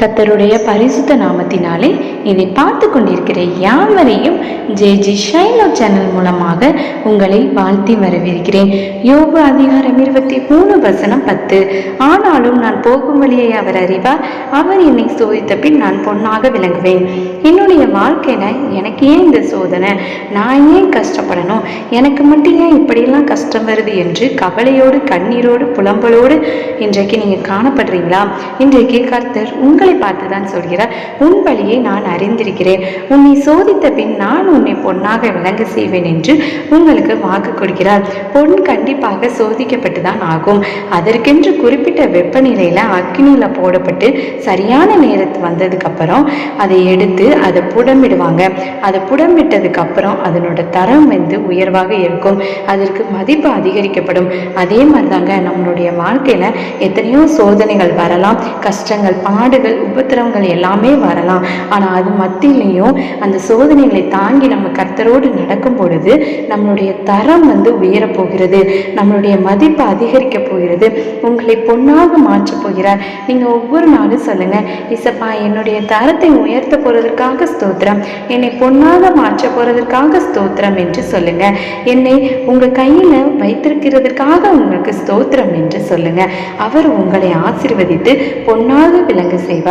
கத்தருடைய பரிசுத்த நாமத்தினாலே இதை பார்த்து கொண்டிருக்கிற யாவரையும் ஜே ஜி ஷைலோ சேனல் மூலமாக உங்களை வாழ்த்தி வரவிருக்கிறேன் யோபு அதிகாரம் இருபத்தி மூணு வசனம் பத்து. ஆனாலும் நான் போகும் வழியை அவர் அறிவார். அவர் என்னை சோதித்த பின் நான் பொண்ணாக விளங்குவேன். என்னுடைய வாழ்க்கையில எனக்கு ஏன் இந்த சோதனை? நான் ஏன் கஷ்டப்படணும்? எனக்கு மட்டும் ஏன் இப்படியெல்லாம் கஷ்டம் வருது என்று கவலையோடு கண்ணீரோடு புலம்பலோடு இன்றைக்கு நீங்க காணப்படுறீங்களா? இன்றைக்கு கர்த்தர் உங்கள் கண்களை பார்த்து தான் சொல்கிறார். உன் வழியை நான் அறிந்திருக்கிறேன். உன்னை சோதித்த பின் நான் உன்னை பொன்னாக விளங்க செய்வேன் என்று உங்களுக்கு வாக்கு கொடுக்கிறார். பொன் கண்டிப்பாக சோதிக்கப்பட்டு தான் ஆகும். அதற்கென்று குறிப்பிட்ட வெப்பநிலையில் அக்னியில போடப்பட்டு சரியான நேரத்து வந்ததுக்கு அப்புறம் அதை எடுத்து அதை புடமிடுவாங்க. அதை புடமிட்டதுக்கு அப்புறம் அதனோட தரம் வந்து உயர்வாக இருக்கும். அதற்கு மதிப்பு அதிகரிக்கப்படும். அதே மாதிரி தாங்க நம்மளுடைய வாழ்க்கையில எத்தனையோ சோதனைகள் வரலாம். கஷ்டங்கள் பாடுகள் உபத்திரவங்கள் எல்லாமே வரலாம். ஆனா அது மத்தியிலையும் அந்த சோதனைகளை தாங்கி நம்ம கர்த்தரோடு நடக்கும் பொழுது நம்மளுடைய தரம் வந்து உயரப்போகிறது நம்மளுடைய மதிப்பு அதிகரிக்க போகிறது. உங்களை பொன்னாக மாற்றப் போகிறார். நீங்க ஒவ்வொரு நாளும் சொல்லுங்க இசப்பா என்னுடைய தரத்தை உயர்த்த போறதற்காக ஸ்தோத்திரம். என்னை பொன்னாக மாற்ற போறதற்காக ஸ்தோத்திரம் என்று சொல்லுங்க. என்னை உங்க கையில வைத்திருக்கிறதற்காக உங்களுக்கு ஸ்தோத்திரம் என்று சொல்லுங்க. அவர் உங்களை ஆசீர்வதித்து பொன்னாக விளங்க செய்வார்.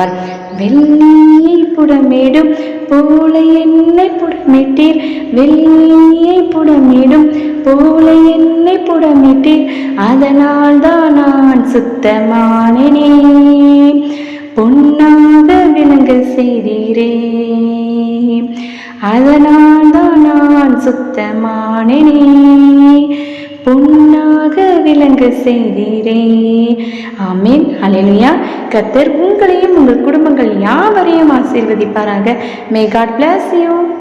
வெள்ளியை புடமிடும் போல என்னை புடமிட்டீர். வெள்ளியை புடமிடும் போல என்னை புடமிட்டீர். அதனால் தான் நான் சுத்தமானேனே. பொன்னாக விளங்க செய்தீரே. அதனால் தான் நான் சுத்தமானேனே. பொன்னாக விளங்க செய்தீரே. ஆமீன். அலையிலுயா கத்தர் உங்களையும் உங்கள் குடும்பங்கள் யாவரையும் ஆசீர்வதிப்பாராக. May God bless you